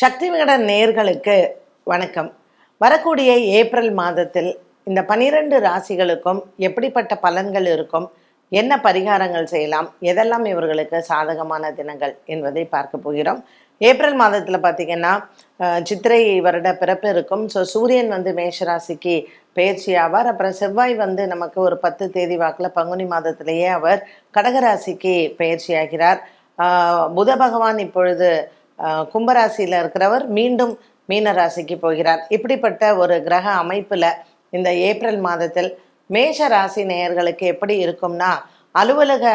சக்தி விகடன் நேர்களுக்கு வணக்கம். வரக்கூடிய ஏப்ரல் மாதத்தில் இந்த பனிரெண்டு ராசிகளுக்கும் எப்படிப்பட்ட பலன்கள் இருக்கும்? என்ன பரிகாரங்கள் செய்யலாம்? எதெல்லாம் இவர்களுக்கு சாதகமான தினங்கள் என்பதை பார்க்க போகிறோம். ஏப்ரல் மாதத்தில் பார்த்தீங்கன்னா சித்திரை வருட பிறப்பு இருக்கும். ஸோ சூரியன் வந்து மேஷராசிக்கு பயிற்சி ஆவார். அப்புறம் செவ்வாய் வந்து நமக்கு ஒரு பத்து தேதி வாக்கில் பங்குனி மாதத்திலேயே அவர் கடகராசிக்கு பயிற்சி ஆகிறார் புத பகவான் இப்பொழுது கும்பராசியில் இருக்கிறவர் மீண்டும் மீன ராசிக்கு போகிறார். இப்படிப்பட்ட ஒரு கிரக அமைப்பில் இந்த ஏப்ரல் மாதத்தில் மேஷ ராசி நேயர்களுக்கு எப்படி இருக்கும்னா அலுவலக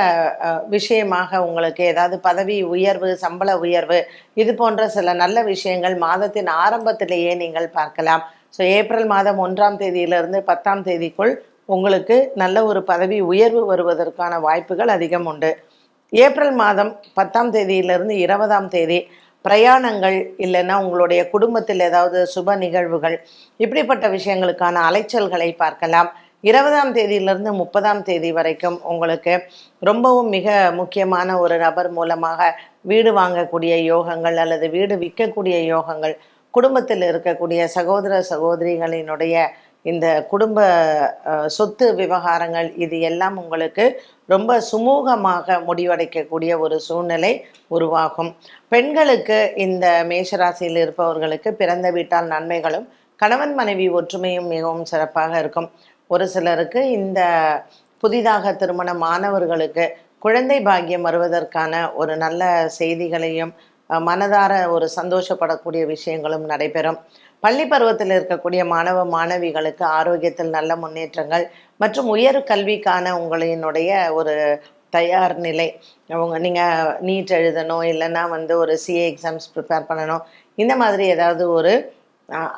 விஷயமாக உங்களுக்கு ஏதாவது பதவி உயர்வு சம்பள உயர்வு இது போன்ற சில நல்ல விஷயங்கள் மாதத்தின் ஆரம்பத்திலேயே நீங்கள் பார்க்கலாம். ஸோ ஏப்ரல் மாதம் ஒன்றாம் தேதியிலிருந்து பத்தாம் தேதிக்குள் உங்களுக்கு நல்ல ஒரு பதவி உயர்வு வருவதற்கான வாய்ப்புகள் அதிகம் உண்டு. ஏப்ரல் மாதம் பத்தாம் தேதியிலிருந்து இருபதாம் தேதி பிரயாணங்கள் இல்லைன்னா உங்களுடைய குடும்பத்தில் ஏதாவது சுப நிகழ்வுகள் இப்படிப்பட்ட விஷயங்களுக்கான அலைச்சல்களை பார்க்கலாம். இருபதாம் தேதியிலிருந்து முப்பதாம் தேதி வரைக்கும் உங்களுக்கு ரொம்பவும் மிக முக்கியமான ஒரு நபர் மூலமாக வீடு வாங்கக்கூடிய யோகங்கள் அல்லது வீடு விற்கக்கூடிய யோகங்கள் குடும்பத்தில் இருக்கக்கூடிய சகோதர சகோதரிகளினுடைய இந்த குடும்ப சொத்து விவகாரங்கள் இது எல்லாம் உங்களுக்கு ரொம்ப சுமூகமாக முடிவடைக்கக்கூடிய ஒரு சூழ்நிலை உருவாகும். பெண்களுக்கு இந்த மேஷராசியில் இருப்பவர்களுக்கு பிறந்த வீட்டால் நன்மைகளும் கணவன் மனைவி ஒற்றுமையும் மிகவும் சிறப்பாக இருக்கும். ஒரு சிலருக்கு இந்த புதிதாக திருமணமானவர்களுக்கு குழந்தை பாக்கியம் வருவதற்கான ஒரு நல்ல செய்திகளையும் மனதார ஒரு சந்தோஷப்படக்கூடிய விஷயங்களும் நடைபெறும். பள்ளி பருவத்தில் இருக்கக்கூடிய மாணவ மாணவிகளுக்கு ஆரோக்கியத்தில் நல்ல முன்னேற்றங்கள் மற்றும் உயர் கல்விக்கான உங்களினுடைய ஒரு தயார் நிலை. அவங்க நீங்கள் நீட் எழுதணும் இல்லைன்னா வந்து ஒரு சிஏ எக்ஸாம்ஸ் ப்ரிப்பேர் பண்ணணும். இந்த மாதிரி ஏதாவது ஒரு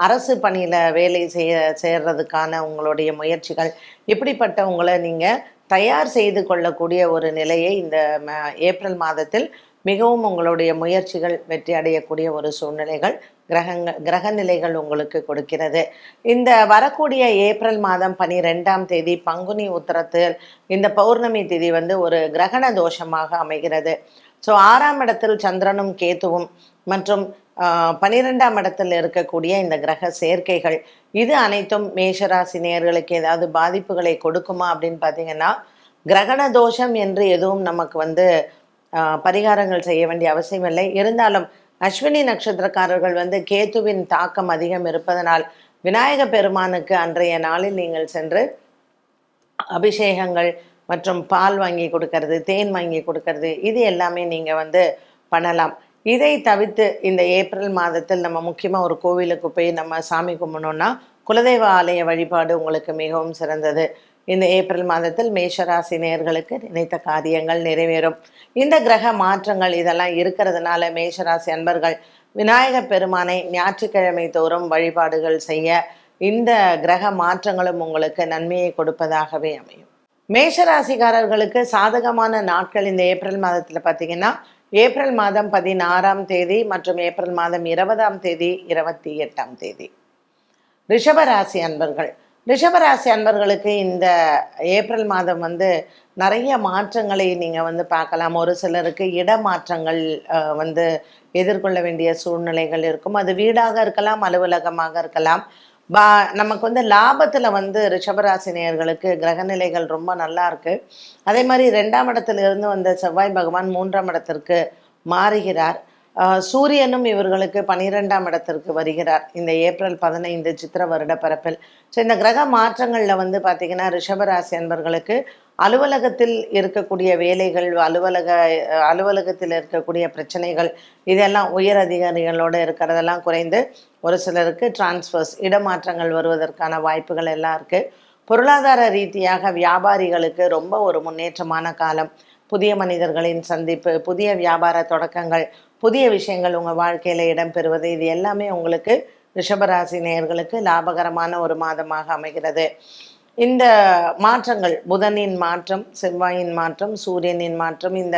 அரசு பணியில் வேலை செய்ய சேர்றதுக்கான உங்களுடைய முயற்சிகள் இப்படிப்பட்ட உங்களை நீங்கள் தயார் செய்து கொள்ளக்கூடிய ஒரு நிலையை இந்த ஏப்ரல் மாதத்தில் மிகவும் உங்களுடைய முயற்சிகள் வெற்றி அடையக்கூடிய ஒரு சூழ்நிலைகள் கிரகங்கள் கிரக நிலைகள் உங்களுக்கு கொடுக்கிறது. இந்த வரக்கூடிய ஏப்ரல் மாதம் பனிரெண்டாம் தேதி பங்குனி உத்தரத்தில் இந்த பௌர்ணமி திதி வந்து ஒரு கிரகண தோஷமாக அமைகிறது. ஸோ ஆறாம் இடத்தில் சந்திரனும் கேத்துவும் மற்றும் பனிரெண்டாம் இடத்தில் இருக்கக்கூடிய இந்த கிரக சேர்க்கைகள் இது அனைத்தும் மேஷராசி நேர்களுக்கு ஏதாவது பாதிப்புகளை கொடுக்குமா அப்படின்னு பார்த்தீங்கன்னா கிரகண தோஷம் என்று எதுவும் நமக்கு வந்து பரிகாரங்கள் செய்ய வேண்டிய அவசியம் இல்லை இருந்தாலும் அஸ்வினி நட்சத்திரக்காரர்கள் வந்து கேத்துவின் தாக்கம் அதிகம் இருப்பதனால் விநாயக பெருமானுக்கு அன்றைய நாளில் நீங்கள் சென்று அபிஷேகங்கள் மற்றும் பால் வாங்கி கொடுக்கறது தேன் வாங்கி கொடுக்கறது இது எல்லாமே நீங்கள் வந்து பண்ணலாம். இதை தவிர்த்து இந்த ஏப்ரல் மாதத்தில் நம்ம முக்கியமாக ஒரு கோவிலுக்கு போய் நம்ம சாமி கும்பிடணும்னா குலதெய்வ ஆலய வழிபாடு உங்களுக்கு மிகவும் சிறந்தது. இந்த ஏப்ரல் மாதத்தில் மேஷராசி நேர்களுக்கு நினைத்த காரியங்கள் நிறைவேறும். இந்த கிரக மாற்றங்கள் இதெல்லாம் இருக்கிறதுனால மேஷராசி அன்பர்கள் விநாயகப் பெருமானை ஞாயிற்றுக்கிழமை தோறும் வழிபாடுகள் செய்ய இந்த கிரக மாற்றங்களும் உங்களுக்கு நன்மையை கொடுப்பதாகவே அமையும். மேஷராசிக்காரர்களுக்கு சாதகமான நாட்கள் இந்த ஏப்ரல் மாதத்தில் பார்த்தீங்கன்னா ஏப்ரல் மாதம் பதினாறாம் தேதி மற்றும் ஏப்ரல் மாதம் இருபதாம் தேதி இருபத்தி எட்டாம் தேதி. ரிஷபராசி அன்பர்கள் ரிஷபராசி அன்பர்களுக்கு இந்த ஏப்ரல் மாதம் வந்து நிறைய மாற்றங்களை நீங்கள் வந்து பார்க்கலாம். ஒரு சிலருக்கு இடமாற்றங்கள் வந்து எதிர்கொள்ள வேண்டிய சூழ்நிலைகள் இருக்கும். அது வீடாக இருக்கலாம் அலுவலகமாக இருக்கலாம். பா நமக்கு வந்து லாபத்தில் வந்து ரிஷபராசி நேயர்களுக்கு கிரகநிலைகள் ரொம்ப நல்லா இருக்கு. அதே மாதிரி ரெண்டாம் இடத்துல இருந்து வந்த செவ்வாய் பகவான் மூன்றாம் இடத்திற்கு மாறுகிறார். சூரியனும் இவர்களுக்கு பனிரெண்டாம் இடத்திற்கு வருகிறார். இந்த ஏப்ரல் பதினைந்து சித்திர வருட பரப்பில் ஸோ இந்த கிரக மாற்றங்களில் வந்து பார்த்தீங்கன்னா ரிஷபராசி அன்பர்களுக்கு அலுவலகத்தில் இருக்கக்கூடிய வேலைகள் அலுவலக அலுவலகத்தில் இருக்கக்கூடிய பிரச்சனைகள் இதெல்லாம் உயர் அதிகாரிகளோடு இருக்கிறதெல்லாம் குறைந்து ஒரு சிலருக்கு டிரான்ஸ்ஃபர்ஸ் இடமாற்றங்கள் வருவதற்கான வாய்ப்புகள் எல்லாம் இருக்குது பொருளாதார ரீதியாக வியாபாரிகளுக்கு ரொம்ப ஒரு முன்னேற்றமான காலம். புதிய மனிதர்களின் சந்திப்பு புதிய வியாபார தொடக்கங்கள் புதிய விஷயங்கள் உங்கள் வாழ்க்கையில் இடம்பெறுவது இது எல்லாமே உங்களுக்கு ரிஷபராசி நேயர்களுக்கு லாபகரமான ஒரு மாதமாக அமைகிறது. இந்த மாற்றங்கள் புதனின் மாற்றம் செவ்வாயின் மாற்றம் சூரியனின் மாற்றம் இந்த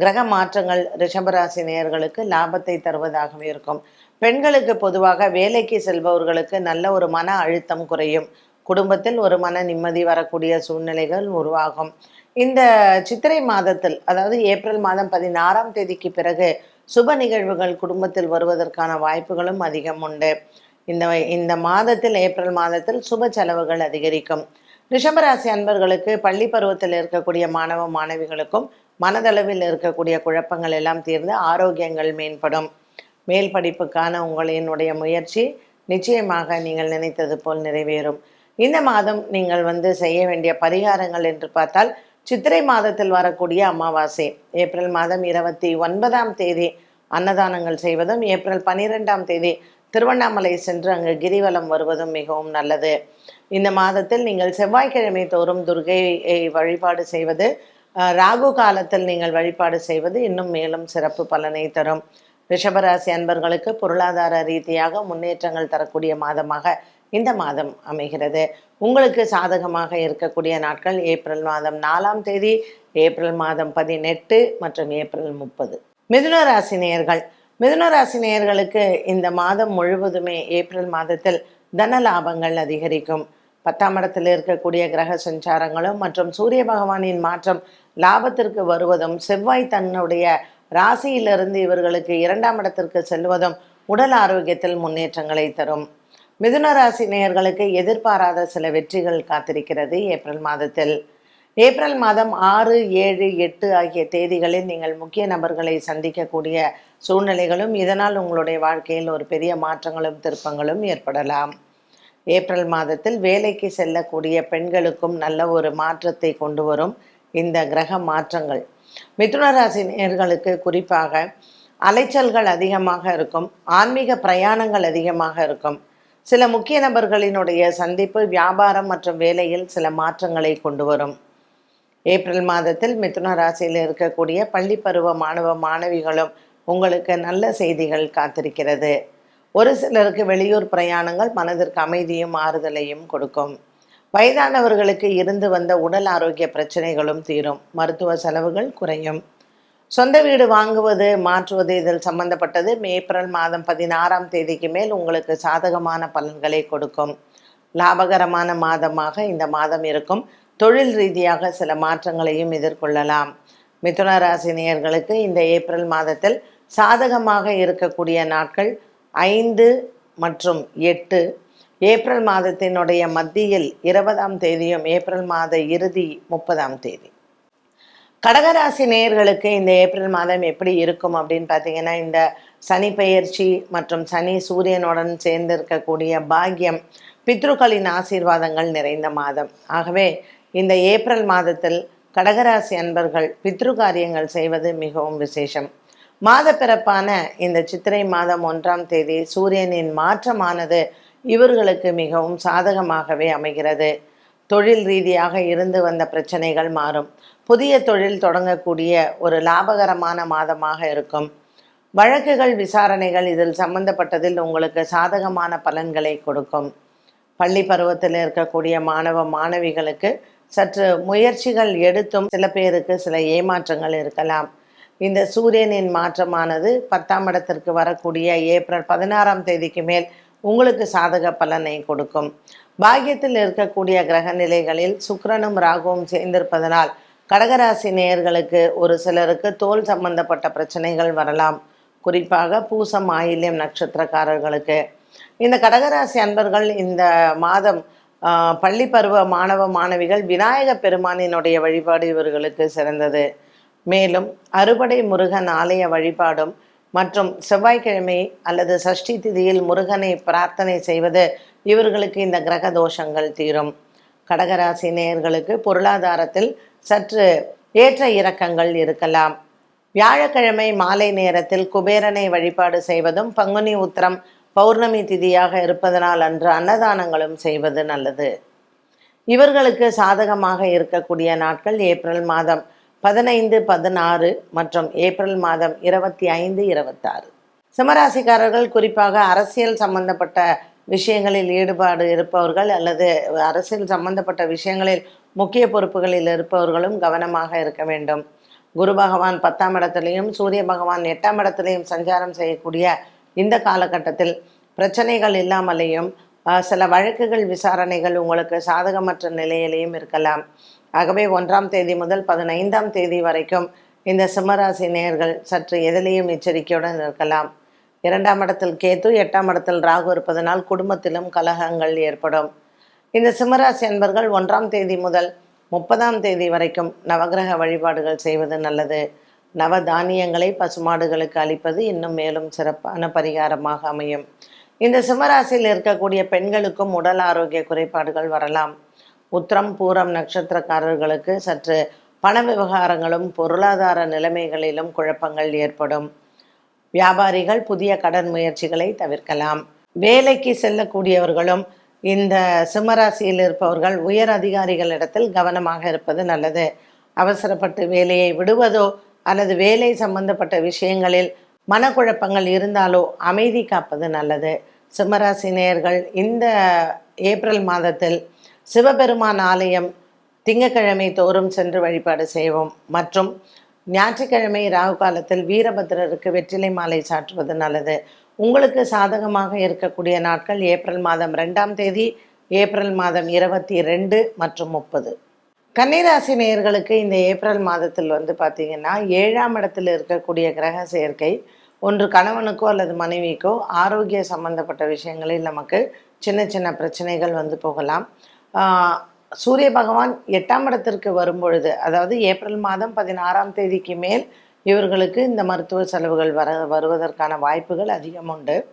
கிரக மாற்றங்கள் ரிஷபராசி நேயர்களுக்கு லாபத்தை தருவதாகவே இருக்கும். பெண்களுக்கு பொதுவாக வேலைக்கு செல்பவர்களுக்கு நல்ல ஒரு மன அழுத்தம் குறையும். குடும்பத்தில் ஒரு மன நிம்மதி வரக்கூடிய சூழ்நிலைகள் உருவாகும். இந்த சித்திரை மாதத்தில் அதாவது ஏப்ரல் மாதம் பதினாறாம் தேதிக்கு பிறகு சுப நிகழ்வுகள் குடும்பத்தில் வருவதற்கான வாய்ப்புகளும் அதிகம் உண்டு. இந்த இந்த மாதத்தில் ஏப்ரல் மாதத்தில் சுப செலவுகள் அதிகரிக்கும். ரிஷபராசி அன்பர்களுக்கு பள்ளி பருவத்தில் இருக்கக்கூடிய மாணவ மாணவிகளுக்கும் மனதளவில் இருக்கக்கூடிய குழப்பங்கள் எல்லாம் தீர்ந்து ஆரோக்கியங்கள் மேம்படும். மேல் படிப்புக்கான உங்களினுடைய முயற்சி நிச்சயமாக நீங்கள் நினைத்தது போல் நிறைவேறும். இந்த மாதம் நீங்கள் வந்து செய்ய வேண்டிய பரிகாரங்கள் என்று பார்த்தால் சித்திரை மாதத்தில் வரக்கூடிய அமாவாசை. ஏப்ரல் மாதம் இருபத்தி ஒன்பதாம் தேதி அன்னதானங்கள் செய்வதும் ஏப்ரல் பன்னிரெண்டாம் தேதி திருவண்ணாமலை சென்று அங்கு கிரிவலம் வருவதும் மிகவும் நல்லது. இந்த மாதத்தில் நீங்கள் செவ்வாய்க்கிழமை தோறும் துர்கையை வழிபாடு செய்வது ராகு காலத்தில் நீங்கள் வழிபாடு செய்வது இன்னும் மேலும் சிறப்பு பலனை தரும். ரிஷபராசி அன்பர்களுக்கு பொருளாதார ரீதியாக முன்னேற்றங்கள் தரக்கூடிய மாதமாக இந்த மாதம் அமைகிறது. உங்களுக்கு சாதகமாக இருக்கக்கூடிய நாட்கள் ஏப்ரல் மாதம் நாலாம் தேதி ஏப்ரல் மாதம் பதினெட்டு மற்றும் ஏப்ரல் முப்பது. மிதுன ராசி நேயர்கள் மிதுன ராசி நேயர்களுக்கு இந்த மாதம் முழுவதுமே ஏப்ரல் மாதத்தில் தன லாபங்கள் அதிகரிக்கும். பத்தாம் இடத்தில் இருக்கக்கூடிய கிரக சஞ்சாரங்களும் மற்றும் சூரிய பகவானின் மாற்றம் லாபத்திற்கு வருவதும் செவ்வாய் தன்னுடைய ராசியிலிருந்து இவர்களுக்கு இரண்டாம் இடத்திற்கு செல்வதும் உடல் ஆரோக்கியத்தில் முன்னேற்றங்களை தரும். மிதுனராசி நேயர்களுக்கு எதிர்பாராத சில வெற்றிகள் காத்திருக்கிறது ஏப்ரல் மாதத்தில். ஏப்ரல் மாதம் ஆறு ஏழு எட்டு ஆகிய தேதிகளில் நீங்கள் முக்கிய நபர்களை சந்திக்கக்கூடிய சூழ்நிலைகளும் இதனால் உங்களுடைய வாழ்க்கையில் ஒரு பெரிய மாற்றங்களும் திருப்பங்களும் ஏற்படலாம். ஏப்ரல் மாதத்தில் வேலைக்கு செல்லக்கூடிய பெண்களுக்கும் நல்ல ஒரு மாற்றத்தை கொண்டு வரும் இந்த கிரக மாற்றங்கள். மிதுனராசி நேர்களுக்கு நேயர்களுக்கு குறிப்பாக அலைச்சல்கள் அதிகமாக இருக்கும் ஆன்மீக பிரயாணங்கள் அதிகமாக இருக்கும். சில முக்கிய நபர்களினுடைய சந்திப்பு வியாபாரம் மற்றும் வேலையில் சில மாற்றங்களை கொண்டு வரும். ஏப்ரல் மாதத்தில் மிதுன ராசியில் இருக்கக்கூடிய பள்ளி பருவ மாணவ மாணவிகளும் உங்களுக்கு நல்ல செய்திகள் காத்திருக்கிறது. ஒரு சிலருக்கு வெளியூர் பிரயாணங்கள் மனதிற்கு அமைதியும் ஆறுதலையும் கொடுக்கும். வயதானவர்களுக்கு இருந்து வந்த உடல் ஆரோக்கிய பிரச்சனைகளும் தீரும். மருத்துவ செலவுகள் குறையும். சொந்த வீடு வாங்குவது மாற்றுவது இதில் சம்பந்தப்பட்டது ஏப்ரல் மாதம் பதினாறாம் தேதிக்கு மேல் உங்களுக்கு சாதகமான பலன்களை கொடுக்கும். லாபகரமான மாதமாக இந்த மாதம் இருக்கும். தொழில் ரீதியாக சில மாற்றங்களையும் எதிர்கொள்ளலாம். மிதுன ராசி நேயர்களுக்கு இந்த ஏப்ரல் மாதத்தில் சாதகமாக இருக்கக்கூடிய நாட்கள் ஐந்து மற்றும் எட்டு. ஏப்ரல் மாதத்தினுடைய மத்தியில் இருபதாம் தேதியும் ஏப்ரல் மாத இறுதி முப்பதாம் தேதி. கடகராசி நேயர்களுக்கு இந்த ஏப்ரல் மாதம் எப்படி இருக்கும் அப்படின்னு பார்த்தீங்கன்னா இந்த சனி பெயர்ச்சி மற்றும் சனி சூரியனுடன் சேர்ந்து இருக்கக்கூடிய பாக்கியம் பித்ருக்களின் ஆசீர்வாதங்கள் நிறைந்த மாதம். ஆகவே இந்த ஏப்ரல் மாதத்தில் கடகராசி அன்பர்கள் பித்ரு காரியங்கள் செய்வது மிகவும் விசேஷம். மாத பிறப்பான இந்த சித்திரை மாதம் ஒன்றாம் தேதி சூரியனின் மாற்றமானது இவர்களுக்கு மிகவும் சாதகமாகவே அமைகிறது. தொழில் ரீதியாக இருந்து வந்த பிரச்சனைகள் மாறும். புதிய தொழில் தொடங்கக்கூடிய ஒரு லாபகரமான மாதமாக இருக்கும். வழக்குகள் விசாரணைகள் இதில் சம்பந்தப்பட்டதில் உங்களுக்கு சாதகமான பலன்களை கொடுக்கும். பள்ளி பருவத்தில் இருக்கக்கூடிய மாணவ மாணவிகளுக்கு சற்று முயற்சிகள் எடுத்தும் சில பேருக்கு சில ஏமாற்றங்கள் இருக்கலாம். இந்த சூரியனின் மாற்றமானது பத்தாம் இடத்திற்கு வரக்கூடிய ஏப்ரல் பதினாறாம் தேதிக்கு மேல் உங்களுக்கு சாதக பலனை கொடுக்கும். பாக்கியத்தில் இருக்கக்கூடிய கிரக நிலைகளில் சுக்கரனும் ராகுவும் சேர்ந்திருப்பதனால் கடகராசி நேயர்களுக்கு ஒரு சிலருக்கு தோல் சம்பந்தப்பட்ட பிரச்சனைகள் வரலாம். குறிப்பாக பூசம் ஆயில்யம் நட்சத்திரக்காரர்களுக்கு. இந்த கடகராசி அன்பர்கள் இந்த மாதம் பள்ளி பருவ மாணவ மாணவிகள் விநாயக பெருமானினுடைய வழிபாடு இவர்களுக்கு சிறந்தது. மேலும் அறுபடை முருகன் ஆலய வழிபாடும் மற்றும் செவ்வாய்க்கிழமை அல்லது சஷ்டி திதியில் முருகனை பிரார்த்தனை செய்வது இவர்களுக்கு இந்த கிரக தோஷங்கள் தீரும். கடகராசி நேயர்களுக்கு பொருளாதாரத்தில் சற்று ஏற்ற இறக்கங்கள் இருக்கலாம். வியாழக்கிழமை மாலை நேரத்தில் குபேரனை வழிபாடு செய்வதும் பங்குனி உத்திரம் பௌர்ணமி திதியாக இருப்பதனால் அன்று அன்னதானங்களும் செய்வது நல்லது. இவர்களுக்கு சாதகமாக இருக்கக்கூடிய நாட்கள் ஏப்ரல் மாதம் பதினைந்து பதினாறு மற்றும் ஏப்ரல் மாதம் இருபத்தி ஐந்து இருபத்தாறு. சிம்மராசிக்காரர்கள் குறிப்பாக அரசியல் சம்பந்தப்பட்ட விஷயங்களில் ஈடுபாடு இருப்பவர்கள் அல்லது அரசியல் சம்பந்தப்பட்ட விஷயங்களில் முக்கிய பொறுப்புகளில் இருப்பவர்களும் கவனமாக இருக்க வேண்டும். குரு பகவான் பத்தாம் இடத்திலையும் சூரிய பகவான் எட்டாம் இடத்திலையும் சஞ்சாரம் செய்யக்கூடிய இந்த காலகட்டத்தில் பிரச்சனைகள் இல்லாமலேயும் சில வழக்குகள் விசாரணைகள் உங்களுக்கு சாதகமற்ற நிலையிலையும் இருக்கலாம். ஆகவே ஒன்றாம் தேதி முதல் பதினைந்தாம் தேதி வரைக்கும் இந்த சிம்மராசி நேயர்கள் சற்று எதிலையும் எச்சரிக்கையுடன் இருக்கலாம். இரண்டாம் இடத்தில் கேத்து எட்டாம் இடத்தில் ராகு இருப்பதனால் குடும்பத்திலும் கலகங்கள் ஏற்படும். இந்த சிம்மராசி அன்பர்கள் ஒன்றாம் தேதி முதல் முப்பதாம் தேதி வரைக்கும் நவகிரக வழிபாடுகள் செய்வது நல்லது. நவ தானியங்களை பசுமாடுகளுக்கு அளிப்பது இன்னும் மேலும் சிறப்பான பரிகாரமாக அமையும். இந்த சிம்மராசியில் இருக்கக்கூடிய பெண்களுக்கும் உடல் ஆரோக்கிய குறைபாடுகள் வரலாம். உத்திரம் பூரம் நட்சத்திரக்காரர்களுக்கு சற்று பண விவகாரங்களும் பொருளாதார நிலைமைகளிலும் குழப்பங்கள் ஏற்படும். வியாபாரிகள் புதிய கடன் முயற்சிகளை தவிர்க்கலாம். வேலைக்கு செல்லக்கூடியவர்களும் இந்த சிம்மராசியில் இருப்பவர்கள் உயர் அதிகாரிகளிடத்தில் கவனமாக இருப்பது நல்லது. அவசரப்பட்டு வேலையை விடுவதோ அல்லது வேலை சம்பந்தப்பட்ட விஷயங்களில் மனக்குழப்பங்கள் இருந்தாலோ அமைதி காப்பது நல்லது. சிம்மராசி நேயர்கள் இந்த ஏப்ரல் மாதத்தில் சிவபெருமான் ஆலயம் திங்கக்கிழமை தோறும் சென்று வழிபாடு செய்வோம். மற்றும் ஞாயிற்றுக்கிழமை ராகு காலத்தில் வீரபத்ரருக்கு வெற்றிலை மாலை சாற்றுவது நல்லது. உங்களுக்கு சாதகமாக இருக்கக்கூடிய நாட்கள் ஏப்ரல் மாதம் ரெண்டாம் தேதி ஏப்ரல் மாதம் இருபத்தி ரெண்டு மற்றும் முப்பது. கன்னிராசி நேயர்களுக்கு இந்த ஏப்ரல் மாதத்தில் வந்து பார்த்தீங்கன்னா ஏழாம் இடத்தில் இருக்கக்கூடிய கிரக சேர்க்கை ஒன்று கணவனுக்கோ அல்லது மனைவிக்கோ ஆரோக்கிய சம்பந்தப்பட்ட விஷயங்களில் நமக்கு சின்ன சின்ன பிரச்சனைகள் வந்து போகலாம். சூரிய பகவான் எட்டாம் இடத்திற்கு வரும்பொழுது அதாவது ஏப்ரல் மாதம் பதினாறாம் தேதிக்கு மேல் இவர்களுக்கு இந்த மருத்துவ செலவுகள் வர வருவதற்கான வாய்ப்புகள் அதிகம் உண்டு.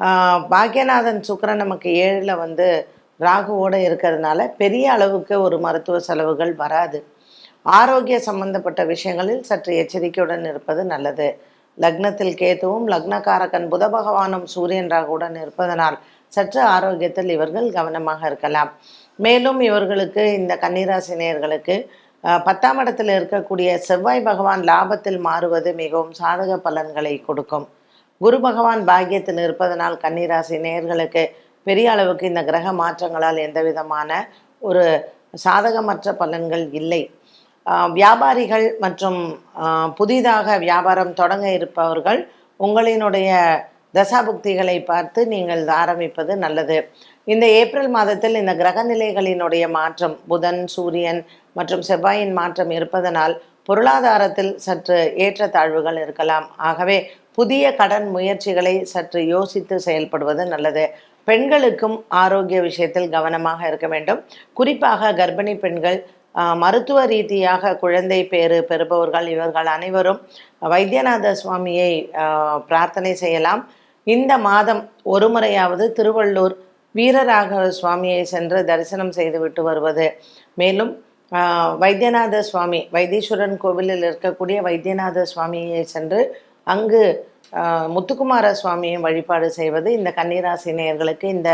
ஆஹ் பாக்யநாதன் சுக்கிரன் நமக்கு ஏழில் வந்து ராகுவோடு இருக்கிறதுனால பெரிய அளவுக்கு ஒரு மருத்துவ செலவுகள் வராது. ஆரோக்கிய சம்பந்தப்பட்ட விஷயங்களில் சற்று எச்சரிக்கையுடன் இருப்பது நல்லது. லக்னத்தில் கேத்துவும் லக்னக்காரகன் புத பகவானும் சூரியன் ராகுடன் இருப்பதனால் சற்று ஆரோக்கியத்தில் இவர்கள் கவனமாக இருக்கலாம். மேலும் இவர்களுக்கு இந்த கன்னிராசி நேயர்களுக்கு பத்தாம் இடத்தில் இருக்கக்கூடிய செவ்வாய் பகவான் லாபத்தில் மாறுவது மிகவும் சாதக பலன்களை கொடுக்கும். குரு பகவான் பாக்கியத்தில் இருப்பதனால் கன்னிராசி நேர்களுக்கு பெரிய அளவுக்கு இந்த கிரக மாற்றங்களால் எந்த விதமான ஒரு சாதகமற்ற பலன்கள் இல்லை. வியாபாரிகள் மற்றும் புதிதாக வியாபாரம் தொடங்க இருப்பவர்கள் உங்களினுடைய தசாபுக்திகளை பார்த்து நீங்கள் ஆரம்பிப்பது நல்லது. இந்த ஏப்ரல் மாதத்தில் இந்த கிரக நிலைகளினுடைய மாற்றம் புதன் சூரியன் மற்றும் செவ்வாயின் மாற்றம் இருப்பதனால் பொருளாதாரத்தில் சற்று ஏற்றத்தாழ்வுகள் இருக்கலாம். ஆகவே புதிய கடன் முயற்சிகளை சற்று யோசித்து செயல்படுவது நல்லது. பெண்களுக்கும் ஆரோக்கிய விஷயத்தில் கவனமாக இருக்க வேண்டும். குறிப்பாக கர்ப்பிணி பெண்கள் மருத்துவ ரீதியாக குழந்தை பேறு பெறுபவர்கள் இவர்கள் அனைவரும் வைத்தியநாத சுவாமியை பிரார்த்தனை செய்யலாம். இந்த மாதம் ஒரு முறையாவது திருவள்ளூர் வீரராகவ சுவாமியை சென்று தரிசனம் செய்துவிட்டு வருவது. மேலும் வைத்தியநாத சுவாமி வைத்தீஸ்வரன் கோவிலில் இருக்கக்கூடிய வைத்தியநாத சுவாமியை சென்று அங்கு முத்துக்குமார சுவாமியை வழிபாடு செய்வது இந்த கன்னிராசி நேயர்களுக்கு இந்த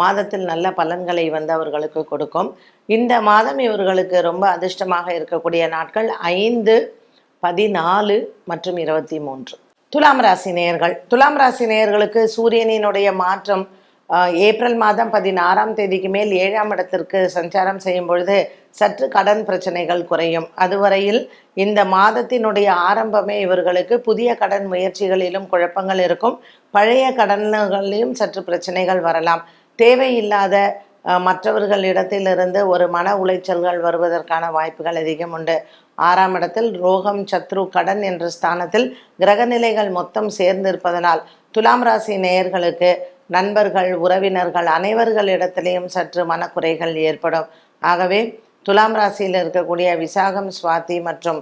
மாதத்தில் நல்ல பலன்களை வந்து அவர்களுக்கு கொடுக்கும். இந்த மாதம் இவர்களுக்கு ரொம்ப அதிர்ஷ்டமாக இருக்கக்கூடிய நாட்கள் ஐந்து பதினாலு மற்றும் இருபத்தி மூன்று. துலாம் ராசி நேயர்கள் துலாம் ராசி நேயர்களுக்கு சூரியனினுடைய மாற்றம் ஏப்ரல் மாதம் பதினாறாம் தேதிக்கு மேல் ஏழாம் இடத்திற்கு சஞ்சாரம் செய்யும் பொழுது சற்று கடன் பிரச்சனைகள் குறையும். அதுவரையில் இந்த மாதத்தினுடைய ஆரம்பமே இவர்களுக்கு புதிய கடன் முயற்சிகளிலும் குழப்பங்கள் இருக்கும். பழைய கடன்களிலும் சற்று பிரச்சனைகள் வரலாம். தேவையில்லாத மற்றவர்களிடத்திலிருந்து ஒரு மன உளைச்சல்கள் வருவதற்கான வாய்ப்புகள் அதிகம் உண்டு. ஆறாம் இடத்தில் ரோகம் சத்ரு கடன் என்ற ஸ்தானத்தில் கிரகநிலைகள் மொத்தம் சேர்ந்திருப்பதனால் துலாம் ராசி நேயர்களுக்கு நண்பர்கள் உறவினர்கள் அனைவர்களிடத்திலையும் சற்று மனக்குறைகள் ஏற்படும். ஆகவே துலாம் ராசியில் இருக்கக்கூடிய விசாகம் சுவாதி மற்றும்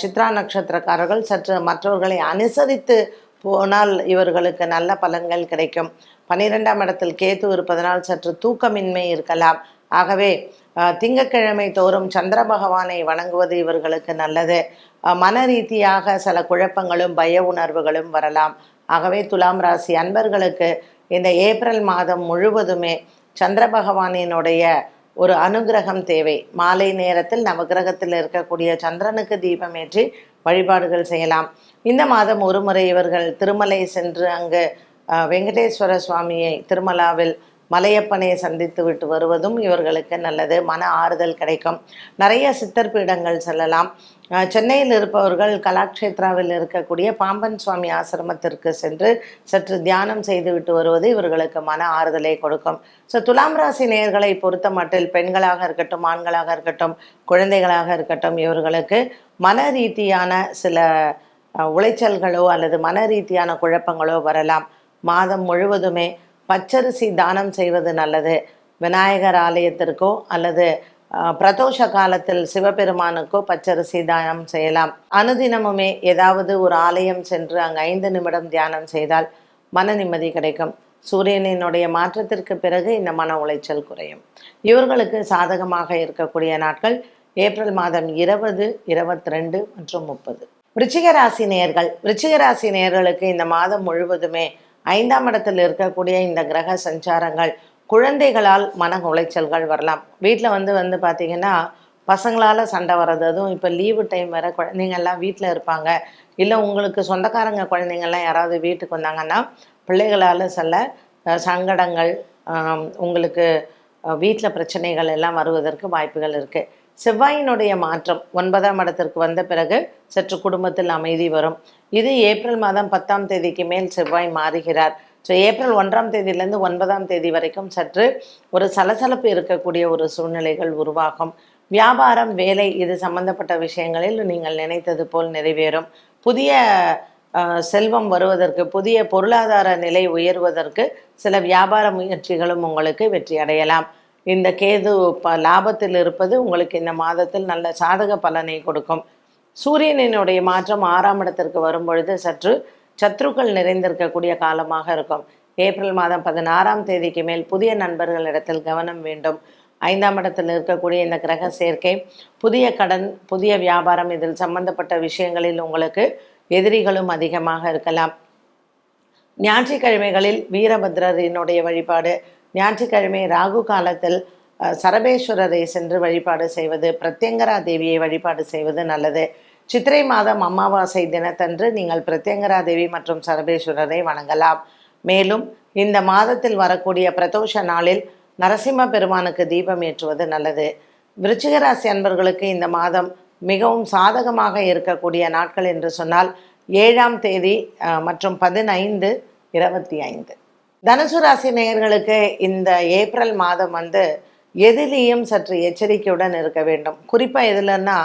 சித்ரா நட்சத்திரக்காரர்கள் சற்று மற்றவர்களை அனுசரித்து போனால் இவர்களுக்கு நல்ல பலன்கள் கிடைக்கும். பன்னிரெண்டாம் இடத்தில் கேத்து இருப்பதனால் சற்று தூக்கமின்மை இருக்கலாம். ஆகவே திங்கக்கிழமை திங்கட்கிழமை தோறும் சந்திர பகவானை வணங்குவது இவர்களுக்கு நல்லது. மன ரீதியாக சில குழப்பங்களும் பய உணர்வுகளும் வரலாம். ஆகவே துலாம் ராசி அன்பர்களுக்கு இந்த ஏப்ரல் மாதம் முழுவதுமே சந்திர பகவானினுடைய ஒரு அனுகிரகம் தேவை. மாலை நேரத்தில் நவகிரகத்தில் இருக்கக்கூடிய சந்திரனுக்கு தீபம் ஏற்றி வழிபாடுகள் செய்யலாம். இந்த மாதம் ஒரு முறை இவர்கள் திருமலை சென்று அங்கு வெங்கடேஸ்வர சுவாமியை திருமலாவில் மலையப்பனை சந்தித்து விட்டு வருவதும் இவர்களுக்கு நல்லது. மன ஆறுதல் கிடைக்கும். நிறைய சித்தர் பீடங்கள் செல்லலாம். சென்னையில் இருப்பவர்கள் கலாக்ஷேத்ராவில் இருக்கக்கூடிய பாம்பன் சுவாமி ஆசிரமத்திற்கு சென்று சற்று தியானம் செய்துவிட்டு வருவது இவர்களுக்கு மன ஆறுதலை கொடுக்கும். ஸோ துலாம் ராசி நேயர்களை பொறுத்த மட்டில் பெண்களாக இருக்கட்டும் ஆண்களாக இருக்கட்டும் குழந்தைகளாக இருக்கட்டும் இவர்களுக்கு மன ரீதியான சில உளைச்சல்களோ அல்லது மன ரீதியான குழப்பங்களோ வரலாம். மாதம் முழுவதுமே பச்சரிசி தானம் செய்வது நல்லது. விநாயகர் ஆலயத்திற்கோ அல்லது பிரதோஷ காலத்தில் சிவபெருமானுக்கோ பச்சரிசி தானம் செய்யலாம். அனுதினமுமே ஏதாவது ஒரு ஆலயம் சென்று அங்கு ஐந்து நிமிடம் தியானம் செய்தால் மன நிம்மதி கிடைக்கும். சூரியனினுடைய மாற்றத்திற்கு பிறகு இந்த மன உளைச்சல் குறையும். இவர்களுக்கு சாதகமாக இருக்கக்கூடிய நாட்கள் ஏப்ரல் மாதம் இருபது இருபத்தி ரெண்டு மற்றும் முப்பது. விருச்சிகராசி நேர்கள் நேயர்கள் நேர்களுக்கு நேயர்களுக்கு இந்த மாதம் முழுவதுமே ஐந்தாம் இடத்தில் இருக்கக்கூடிய இந்த கிரக சஞ்சாரங்கள் குழந்தைகளால் மன உளைச்சல்கள் வரலாம். வீட்டில் வந்து வந்து பார்த்தீங்கன்னா பசங்களால் சண்டை வர்றது அதுவும் இப்போ லீவு டைம் வேறு குழந்தைங்கள்லாம் வீட்டில் இருப்பாங்க. இல்லை உங்களுக்கு சொந்தக்காரங்க குழந்தைங்கள்லாம் யாராவது வீட்டுக்கு வந்தாங்கன்னா பிள்ளைகளால் சில சங்கடங்கள் உங்களுக்கு வீட்டில் பிரச்சனைகள் எல்லாம் வருவதற்கு வாய்ப்புகள் இருக்குது செவ்வாயினுடைய மாற்றம் ஒன்பதாம் இடத்திற்கு வந்த பிறகு சற்று குடும்பத்தில் அமைதி வரும். இது ஏப்ரல் மாதம் பத்தாம் தேதிக்கு மேல் செவ்வாய் மாறுகிறார். ஸோ ஏப்ரல் ஒன்றாம் தேதியிலேருந்து ஒன்பதாம் தேதி வரைக்கும் சற்று ஒரு சலசலப்பு இருக்கக்கூடிய ஒரு சூழ்நிலைகள் உருவாகும். வியாபாரம் வேலை இது சம்பந்தப்பட்ட விஷயங்களில் நீங்கள் நினைத்தது போல் நிறைவேறும். புதிய செல்வம் வருவதற்கு புதிய பொருளாதார நிலை உயர்வதற்கு சில வியாபார முயற்சிகளும் உங்களுக்கு வெற்றி அடையலாம். இந்த கேது ப லாபத்தில் இருப்பது உங்களுக்கு இந்த மாதத்தில் நல்ல சாதக பலனை கொடுக்கும். சூரியனினுடைய மாற்றம் ஆறாம் இடத்திற்கு வரும்பொழுது சற்று சத்ருக்கள் நிறைந்திருக்கக்கூடிய காலமாக இருக்கும். ஏப்ரல் மாதம் பதினாறாம் தேதிக்கு மேல் புதிய நண்பர்களிடத்தில் கவனம் வேண்டும். ஐந்தாம் இடத்தில் இருக்கக்கூடிய இந்த கிரக சேர்க்கை புதிய கடன் புதிய வியாபாரம் இதில் சம்பந்தப்பட்ட விஷயங்களில் உங்களுக்கு எதிரிகளும் அதிகமாக இருக்கலாம். ஞாயிற்றுக்கிழமைகளில் வீரபத்ரரினுடைய வழிபாடு ஞாயிற்றுக்கிழமை ராகு காலத்தில் அஹ், சரபேஸ்வரரை சென்று வழிபாடு செய்வது பிரத்யங்கரா தேவியை வழிபாடு செய்வது நல்லது. சித்திரை மாதம் அமாவாசை தினத்தன்று நீங்கள் பிரத்யங்கரா தேவி மற்றும் சரபேஸ்வரரை வணங்கலாம். மேலும் இந்த மாதத்தில் வரக்கூடிய பிரதோஷ நாளில் நரசிம்ம பெருமானுக்கு தீபம் ஏற்றுவது நல்லது. விருச்சிகராசி அன்பர்களுக்கு இந்த மாதம் மிகவும் சாதகமாக இருக்கக்கூடிய நாட்கள் என்று சொன்னால் ஏழாம் தேதி மற்றும் பதினைந்து இருபத்தி ஐந்து. தனுசு ராசி நேயர்களுக்கு இந்த ஏப்ரல் மாதம் வந்து எதிலையும் சற்று எச்சரிக்கையுடன் இருக்க வேண்டும். குறிப்பாக எதுலன்னா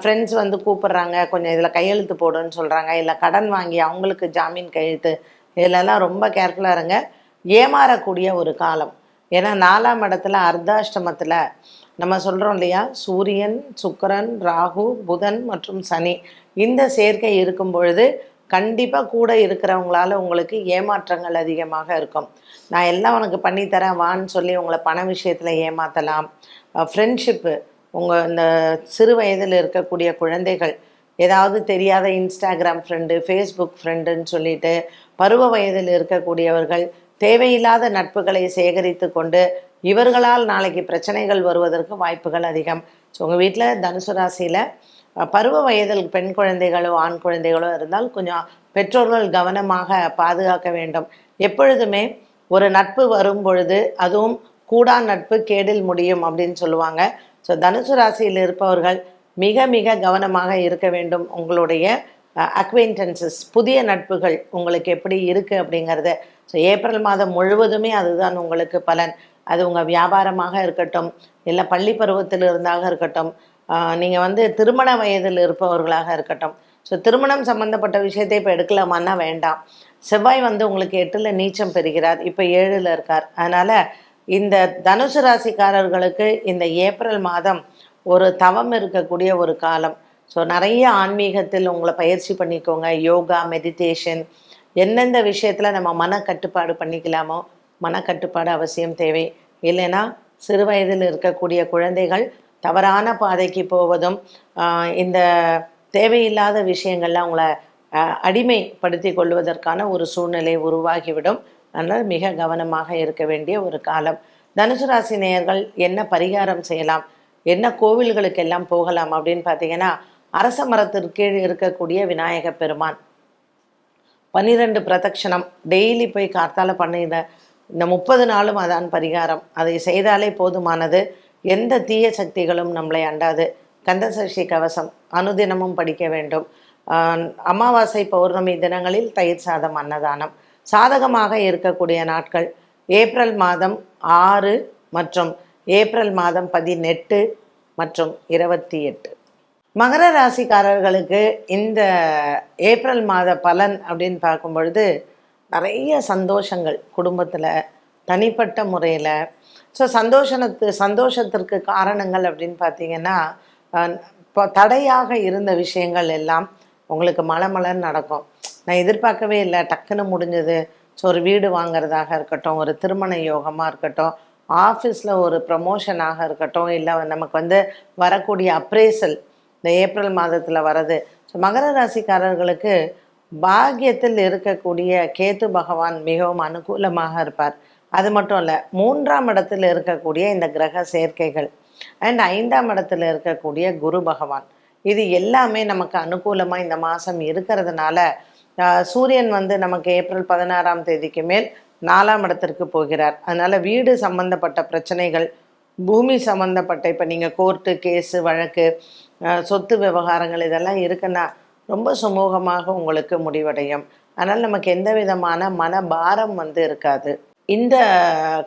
ஃப்ரெண்ட்ஸ் வந்து கூப்பிடுறாங்க கொஞ்சம் இதில் கையெழுத்து போடுன்னு சொல்கிறாங்க இல்லை கடன் வாங்கி அவங்களுக்கு ஜாமீன் கையெழுத்து இதிலெல்லாம் ரொம்ப கேர்ஃபுல்லாக இருங்க. ஏமாறக்கூடிய ஒரு காலம். ஏன்னா நாலாம் இடத்துல அர்த்தாஷ்டமத்தில் நம்ம சொல்கிறோம் இல்லையா சூரியன் சுக்கரன் ராகு புதன் மற்றும் சனி இந்த சேர்க்கை இருக்கும் பொழுது கண்டிப்பாக கூட இருக்கிறவங்களால உங்களுக்கு ஏமாற்றங்கள் அதிகமாக இருக்கும். நான் எல்லாம் உனக்கு பண்ணித்தரேன் வான்னு சொல்லி உங்களை பண விஷயத்தில் ஏமாற்றலாம் ஃப்ரெண்ட்ஷிப்பு உங்கள் இந்த சிறு வயதில் இருக்கக்கூடிய குழந்தைகள் ஏதாவது தெரியாத இன்ஸ்டாகிராம் ஃப்ரெண்டு ஃபேஸ்புக் ஃப்ரெண்டுன்னு சொல்லிட்டு பருவ வயதில் இருக்கக்கூடியவர்கள் தேவையில்லாத நட்புகளை சேகரித்து கொண்டு இவர்களால் நாளைக்கு பிரச்சனைகள் வருவதற்கு வாய்ப்புகள் அதிகம். ஸோ உங்கள் வீட்டில் தனுசு ராசியில் பருவ வயதில் பெண் குழந்தைகளோ ஆண் குழந்தைகளோ இருந்தால் கொஞ்சம் பெற்றோர்கள் கவனமாக பாதுகாக்க வேண்டும். எப்பொழுதுமே ஒரு நட்பு வரும் பொழுது அதுவும் கூடா நட்பு கேடில் முடியும் அப்படின்னு சொல்லுவாங்க. ஸோ தனுசு ராசியில் இருப்பவர்கள் மிக மிக கவனமாக இருக்க வேண்டும். உங்களுடைய அக்வைண்டன்சஸ் புதிய நட்புகள் உங்களுக்கு எப்படி இருக்குது அப்படிங்கிறத. ஸோ ஏப்ரல் மாதம் முழுவதுமே அதுதான் உங்களுக்கு பலன். அது உங்கள் வியாபாரமாக இருக்கட்டும் இல்லை பள்ளி பருவத்தில் இருந்தாக இருக்கட்டும் நீங்கள் வந்து திருமண வயதில் இருப்பவர்களாக இருக்கட்டும். ஸோ திருமணம் சம்மந்தப்பட்ட விஷயத்தை இப்போ எடுக்கலாமான்னா வேண்டாம். செவ்வாய் வந்து உங்களுக்கு எட்டில் நீச்சம் பெறுகிறார். இப்போ ஏழில் இருக்கார். அதனால் இந்த தனுசு ராசிக்காரர்களுக்கு இந்த ஏப்ரல் மாதம் ஒரு தவம் இருக்கக்கூடிய ஒரு காலம். ஸோ நிறைய ஆன்மீகத்தில் உங்களை பயிற்சி பண்ணிக்கோங்க. யோகா மெடிடேஷன் எந்தெந்த விஷயத்தில் நம்ம மனக்கட்டுப்பாடு பண்ணிக்கலாமோ மனக்கட்டுப்பாடு அவசியம் தேவை. இல்லைன்னா சிறு வயதில் இருக்கக்கூடிய குழந்தைகள் தவறான பாதைக்கு போவதும் இந்த தேவையில்லாத விஷயங்கள்லாம் உங்களை அடிமைப்படுத்தி கொள்வதற்கான ஒரு சூழ்நிலை உருவாகிவிடும். அதனால் மிக கவனமாக இருக்க வேண்டிய ஒரு காலம். தனுசு ராசி நேயர்கள் என்ன பரிகாரம் செய்யலாம்? என்ன கோவில்களுக்கெல்லாம் போகலாம்? அப்படின்னு பார்த்தீங்கன்னா அரச மரத்திற்கு இருக்கக்கூடிய விநாயக பெருமான். பன்னிரெண்டு பிரதட்சணம். டெய்லி போய் கார்த்தால பண்ணிட இந்த முப்பது நாளும் அதான் பரிகாரம். அதை செய்தாலே போதுமானது. எந்த தீய சக்திகளும் நம்மளை அண்டாது. கந்தசஷ்டி கவசம் அனுதினமும் படிக்க வேண்டும். அமாவாசை பௌர்ணமி தினங்களில் தயிர் சாதம் அன்னதானம். சாதகமாக இருக்கக்கூடிய நாட்கள் ஏப்ரல் மாதம் ஆறு மற்றும் ஏப்ரல் மாதம் பதினெட்டு மற்றும் இருபத்தி எட்டு. மகர ராசிக்காரர்களுக்கு இந்த ஏப்ரல் மாத பலன் அப்படின்னு பார்க்கும் பொழுது நிறைய சந்தோஷங்கள் குடும்பத்தில் தனிப்பட்ட முறையில் ஸோ சந்தோஷத்து சந்தோஷத்திற்கு காரணங்கள் அப்படின்னு பார்த்தீங்கன்னா இப்போ தடையாக இருந்த விஷயங்கள் எல்லாம் உங்களுக்கு மலமலன்னு நடக்கும். நான் எதிர்பார்க்கவே இல்லை. டக்குன்னு முடிஞ்சது. ஸோ ஒரு வீடு வாங்குறதாக இருக்கட்டும் ஒரு திருமண யோகமாக இருக்கட்டும் ஆஃபீஸில் ஒரு ப்ரமோஷனாக இருக்கட்டும் இல்லை நமக்கு வந்து வரக்கூடிய அப்ரேசல் இந்த ஏப்ரல் மாதத்தில் வரது ஸோ மகர ராசிக்காரர்களுக்கு பாக்கியத்தில் இருக்கக்கூடிய கேத்து பகவான் மிகவும் அனுகூலமாக இருப்பார். அது மட்டும் இல்லை மூன்றாம் இடத்தில் இருக்கக்கூடிய இந்த கிரக சேர்க்கைகள் அண்ட் ஐந்தாம் இடத்துல இருக்கக்கூடிய குரு பகவான். இது எல்லாமே நமக்கு அனுகூலமாக இந்த மாதம் இருக்கிறதுனால சூரியன் வந்து நமக்கு ஏப்ரல் பதினாறாம் தேதிக்கு மேல் நாலாம் இடத்திற்கு போகிறார். அதனால் வீடு சம்பந்தப்பட்ட பிரச்சனைகள் பூமி சம்மந்தப்பட்ட இப்போ நீங்கள் கோர்ட்டு கேஸு வழக்கு சொத்து விவகாரங்கள் இதெல்லாம் இருக்குன்னா ரொம்ப சுமூகமாக உங்களுக்கு முடிவடையும். அதனால் நமக்கு எந்த விதமான மன பாரம் வந்து இருக்காது. இந்த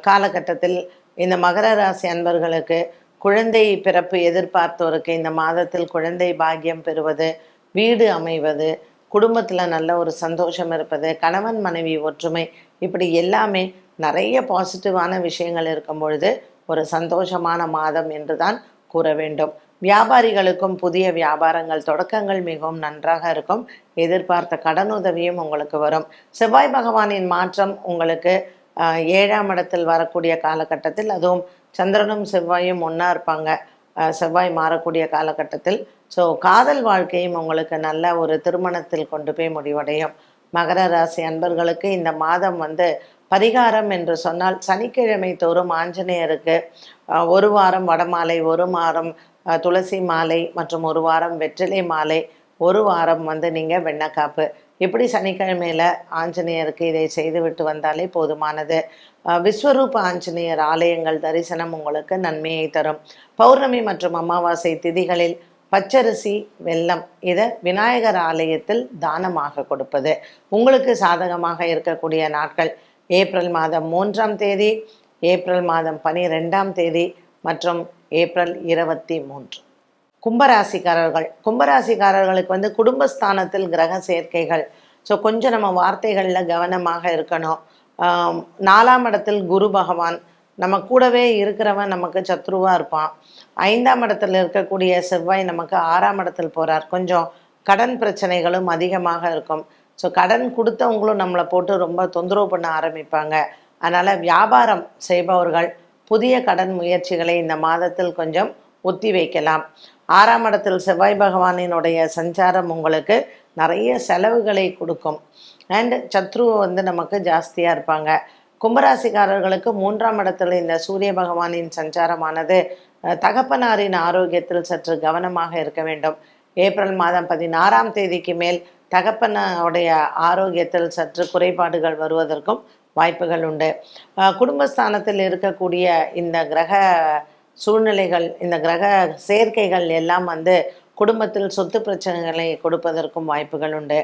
காலகட்டத்தில் இந்த மகர ராசி அன்பர்களுக்கு குழந்தை பிறப்பு எதிர்பார்த்தோருக்கு இந்த மாதத்தில் குழந்தை பாக்கியம் பெறுவது வீடு அமைவது குடும்பத்தில் நல்ல ஒரு சந்தோஷம் இருப்பது கணவன் மனைவி ஒற்றுமை இப்படி எல்லாமே நிறைய பாசிட்டிவான விஷயங்கள் இருக்கும் பொழுது ஒரு சந்தோஷமான மாதம் என்று தான் கூற வேண்டும். வியாபாரிகளுக்கும் புதிய வியாபாரங்கள் தொடக்கங்கள் மிகவும் நன்றாக இருக்கும். எதிர்பார்த்த கடனுதவியும் உங்களுக்கு வரும். செவ்வாய் பகவானின் மாற்றம் உங்களுக்கு ஏழாம் இடத்தில் வரக்கூடிய காலகட்டத்தில் அதுவும் சந்திரனும் செவ்வாயும் ஒன்றா இருப்பாங்க. செவ்வாய் மாறக்கூடிய காலகட்டத்தில். ஸோ காதல் வாழ்க்கையும் உங்களுக்கு நல்ல ஒரு திருமணத்தில் கொண்டு போய் முடிவடையும். மகர ராசி அன்பர்களுக்கு இந்த மாதம் வந்து பரிகாரம் என்று சொன்னால் சனிக்கிழமை தோறும் ஆஞ்சநேயருக்கு ஒரு வாரம் வடமாலை ஒரு வாரம் துளசி மாலை மற்றும் ஒரு வாரம் வெற்றிலை மாலை ஒரு வாரம் வந்து நீங்கள் வெண்ணக்காப்பு. எப்படி சனிக்கிழமையில் ஆஞ்சநேயருக்கு இதை செய்துவிட்டு வந்தாலே போதுமானது? விஸ்வரூப ஆஞ்சநேயர் ஆலயங்கள் தரிசனம் உங்களுக்கு நன்மையை தரும். பௌர்ணமி மற்றும் அமாவாசை திதிகளில் பச்சரிசி வெல்லம் இதை விநாயகர் ஆலயத்தில் தானமாக கொடுப்பது. உங்களுக்கு சாதகமாக இருக்கக்கூடிய நாட்கள் ஏப்ரல் மாதம் மூன்றாம் தேதி ஏப்ரல் மாதம் பனிரெண்டாம் தேதி மற்றும் ஏப்ரல் இருபத்தி மூன்று. கும்பராசிக்காரர்கள். கும்பராசிக்காரர்களுக்கு வந்து குடும்பஸ்தானத்தில் கிரக சேர்க்கைகள். ஸோ கொஞ்சம் நம்ம வார்த்தைகளில் கவனமாக இருக்கணும். நாலாம் இடத்தில் குரு பகவான். நம்ம கூடவே இருக்கிறவன் நமக்கு சத்ருவாக இருப்பான். ஐந்தாம் இடத்தில் இருக்கக்கூடிய செவ்வாய் நமக்கு ஆறாம் இடத்தில் போகிறார் கொஞ்சம் கடன் பிரச்சனைகளும் அதிகமாக இருக்கும். ஸோ கடன் கொடுத்தவங்களும் நம்மளை போட்டு ரொம்ப தொந்தரவு பண்ண ஆரம்பிப்பாங்க. அதனால் வியாபாரம் செய்பவர்கள் புதிய கடன் முயற்சிகளை இந்த மாதத்தில் கொஞ்சம் ஒத்தி வைக்கலாம். ஆறாம் இடத்தில் செவ்வாய் பகவானினுடைய சஞ்சாரம் உங்களுக்கு நிறைய செலவுகளை கொடுக்கும். அண்ட் சத்ரு வந்து நமக்கு ஜாஸ்தியாக இருப்பாங்க. கும்பராசிக்காரர்களுக்கு மூன்றாம் இடத்தில் இந்த சூரிய பகவானின் சஞ்சாரமானது தகப்பனாரின் ஆரோக்கியத்தில் சற்று கவனமாக இருக்க வேண்டும். ஏப்ரல் மாதம் பதினாறாம் தேதிக்கு மேல் தகப்பனுடைய ஆரோக்கியத்தில் சற்று குறைபாடுகள் வருவதற்கும் வாய்ப்புகள் உண்டு. குடும்பஸ்தானத்தில் இருக்கக்கூடிய இந்த கிரக சூழ்நிலைகள் இந்த கிரக சேர்க்கைகள் எல்லாம் வந்து குடும்பத்தில் சொத்து பிரச்சனைகளை கொடுப்பதற்கும் வாய்ப்புகள் உண்டு.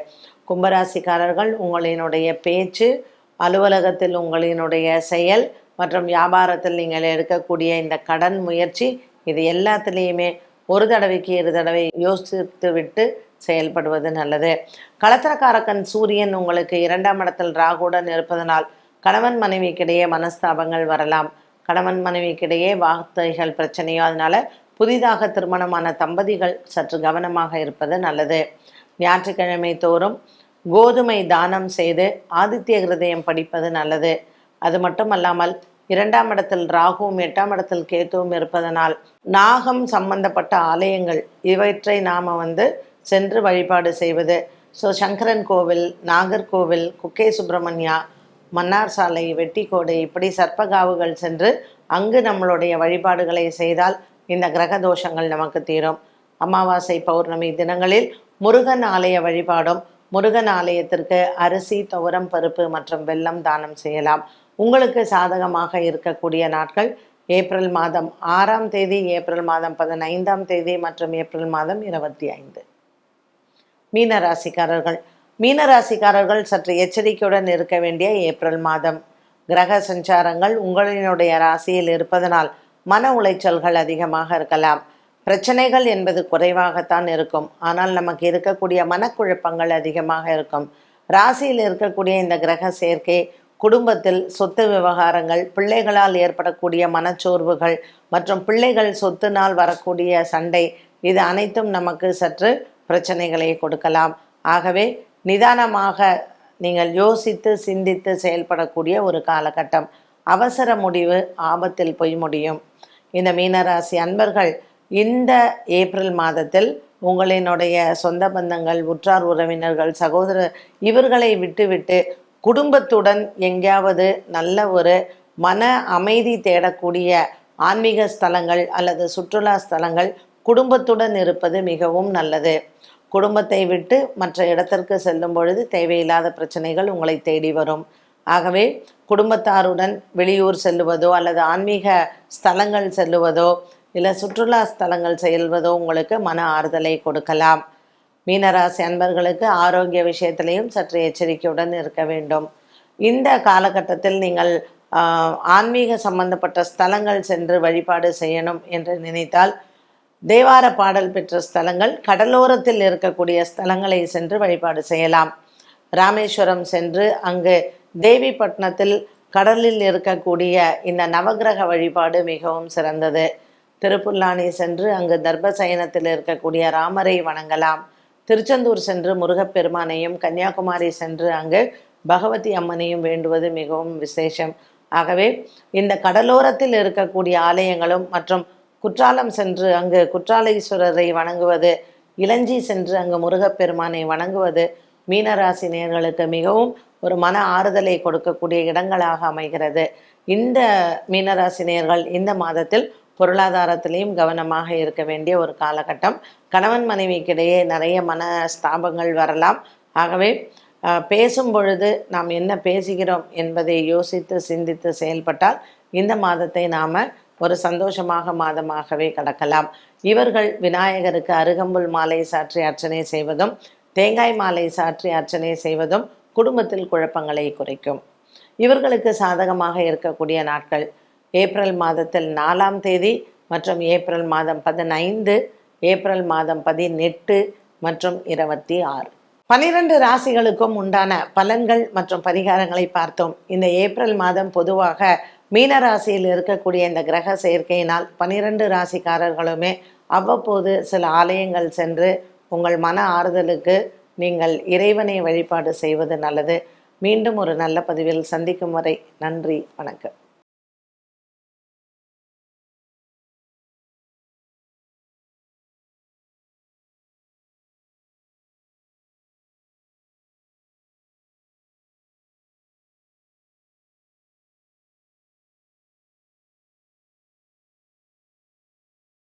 கும்பராசிக்காரர்கள் உங்களினுடைய பேச்சு அலுவலகத்தில் உங்களினுடைய செயல் மற்றும் வியாபாரத்தில் நீங்கள் எடுக்கக்கூடிய இந்த கடன் முயற்சி இது எல்லாத்துலேயுமே ஒரு தடவைக்கு இரு தடவை யோசித்து விட்டு செயல்படுவது நல்லது. களத்திரக்காரக்கன் சூரியன் உங்களுக்கு இரண்டாம் இடத்தில் ராகுடன் இருப்பதனால் கணவன் மனைவிக்கிடையே மனஸ்தாபங்கள் வரலாம். கணவன் மனைவிக்கிடையே வார்த்தைகள் பிரச்சனையோ அதனால புதிதாக திருமணமான தம்பதிகள் சற்று கவனமாக இருப்பது நல்லது. ஞாயிற்றுக்கிழமை தோறும் கோதுமை தானம் செய்து ஆதித்ய ஹிருதயம் படிப்பது நல்லது. அது மட்டும் அல்லாமல் இரண்டாம் இடத்தில் ராகுவும் எட்டாம் இடத்தில் கேத்துவும் இருப்பதனால் நாகம் சம்பந்தப்பட்ட ஆலயங்கள் இவற்றை நாம் வந்து சென்று வழிபாடு செய்வது. ஸோ சங்கரன் கோவில் நாகர்கோவில் குக்கே சுப்பிரமணியா மன்னார் சாலை வெட்டிக்கோடு இப்படி சர்ப்பகாவுகள் சென்று அங்கு நம்மளுடைய வழிபாடுகளை செய்தால் இந்த கிரக தோஷங்கள் நமக்கு தீரும். அமாவாசை பௌர்ணமி தினங்களில் முருகன் ஆலய வழிபாடும் முருகன் ஆலயத்திற்கு அரிசி துவரம் பருப்பு மற்றும் வெல்லம் தானம் செய்யலாம். உங்களுக்கு சாதகமாக இருக்கக்கூடிய நாட்கள் ஏப்ரல் மாதம் ஆறாம் தேதி ஏப்ரல் மாதம் பதினைந்தாம் தேதி மற்றும் ஏப்ரல் மாதம் இருபத்தி ஐந்து. மீன ராசிக்காரர்கள் மீன ராசிக்காரர்கள் சற்று எச்சரிக்கையுடன் இருக்க வேண்டிய ஏப்ரல் மாதம். கிரக சஞ்சாரங்கள் உங்களினுடைய ராசியில் இருப்பதனால் மன உளைச்சல்கள் அதிகமாக இருக்கலாம். பிரச்சனைகள் என்பது குறைவாகத்தான் இருக்கும். ஆனால் நமக்கு இருக்கக்கூடிய மனக்குழப்பங்கள் அதிகமாக இருக்கும். ராசியில் இருக்கக்கூடிய இந்த கிரக சேர்க்கை குடும்பத்தில் சொத்து விவகாரங்கள் பிள்ளைகளால் ஏற்படக்கூடிய மனச்சோர்வுகள் மற்றும் பிள்ளைகள் சொத்துனால் வரக்கூடிய சண்டை இது அனைத்தும் நமக்கு சற்று பிரச்சனைகளை கொடுக்கலாம். ஆகவே நிதானமாக நீங்கள் யோசித்து சிந்தித்து செயல்படக்கூடிய ஒரு காலகட்டம். அவசர முடிவு ஆபத்தில் போய் முடியும். இந்த மீனராசி அன்பர்கள் இந்த ஏப்ரல் மாதத்தில் உங்களினுடைய சொந்த பந்தங்கள் உற்றார் உறவினர்கள் சகோதரர் இவர்களை விட்டுவிட்டு குடும்பத்துடன் எங்கேயாவது நல்ல ஒரு மன அமைதி தேடக்கூடிய ஆன்மீக ஸ்தலங்கள் அல்லது சுற்றுலா ஸ்தலங்கள் குடும்பத்துடன் இருப்பது மிகவும் நல்லது. குடும்பத்தை விட்டு மற்ற இடத்திற்கு செல்லும் பொழுது தேவையில்லாத பிரச்சனைகள் உங்களை தேடி வரும். ஆகவே குடும்பத்தாருடன் வெளியூர் செல்லுவதோ அல்லது ஆன்மீக ஸ்தலங்கள் செல்லுவதோ இல்லை சுற்றுலா ஸ்தலங்கள் செல்வதோ உங்களுக்கு மன ஆறுதலை கொடுக்கலாம். மீனராசி அன்பர்களுக்கு ஆரோக்கிய விஷயத்திலையும் சற்று எச்சரிக்கையுடன் இருக்க வேண்டும். இந்த காலகட்டத்தில் நீங்கள் ஆன்மீக சம்பந்தப்பட்ட ஸ்தலங்கள் சென்று வழிபாடு செய்யணும் என்று நினைத்தால் தேவார பாடல் பெற்ற ஸ்தலங்கள் கடலோரத்தில் இருக்கக்கூடிய ஸ்தலங்களை சென்று வழிபாடு செய்யலாம். ராமேஸ்வரம் சென்று அங்கு தேவிப்பட்டினத்தில் கடலில் இருக்கக்கூடிய இந்த நவகிரக வழிபாடு மிகவும் சிறந்தது. திருப்புல்லானி சென்று அங்கு தர்பசயனத்தில் இருக்கக்கூடிய ராமரை வணங்கலாம். திருச்செந்தூர் சென்று முருகப்பெருமானையும் கன்னியாகுமரி சென்று அங்கு பகவதி அம்மனையும் வேண்டுவது மிகவும் விசேஷம். ஆகவே இந்த கடலோரத்தில் இருக்கக்கூடிய ஆலயங்களும் மற்றும் குற்றாலம் சென்று அங்கு குற்றாலேஸ்வரரை வணங்குவது இளஞ்சி சென்று அங்கு முருகப்பெருமானை வணங்குவது மீனராசி நேர்களுக்கு மிகவும் ஒரு மன ஆறுதலை கொடுக்கக்கூடிய இடங்களாக அமைகிறது. இந்த மீனராசி நேர்கள் இந்த மாதத்தில் பொருளாதாரத்திலையும் கவனமாக இருக்க வேண்டிய ஒரு காலகட்டம். கணவன் மனைவிக்கிடையே நிறைய மன ஸ்தாபங்கள் வரலாம். ஆகவே பேசும் பொழுது நாம் என்ன பேசுகிறோம் என்பதை யோசித்து சிந்தித்து செயல்பட்டால் இந்த மாதத்தை நாம் ஒரு சந்தோஷமாக மாதமாகவே கடக்கலாம். இவர்கள் விநாயகருக்கு அருகம்புல் மாலை சாற்றி அர்ச்சனை செய்வதும் தேங்காய் மாலை சாற்றி அர்ச்சனை செய்வதும் குடும்பத்தில் குழப்பங்களை குறைக்கும். இவர்களுக்கு சாதகமாக இருக்கக்கூடிய நாட்கள் ஏப்ரல் மாதத்தில் நாலாம் தேதி மற்றும் ஏப்ரல் மாதம் பதினைந்து ஏப்ரல் மாதம் பதினெட்டு மற்றும் இருபத்தி ஆறு. பனிரெண்டு ராசிகளுக்கும் உண்டான பலன்கள் மற்றும் பரிகாரங்களை பார்த்தோம். இந்த ஏப்ரல் மாதம் பொதுவாக மீன ராசியில் இருக்கக்கூடிய இந்த கிரக சேர்க்கையினால் பனிரெண்டு ராசிக்காரர்களுமே அவ்வப்போது சில ஆலயங்கள் சென்று உங்கள் மன ஆறுதலுக்கு நீங்கள் இறைவனை வழிபாடு செய்வது நல்லது. மீண்டும் ஒரு நல்ல பதிவில் சந்திக்கும் வரை நன்றி வணக்கம்.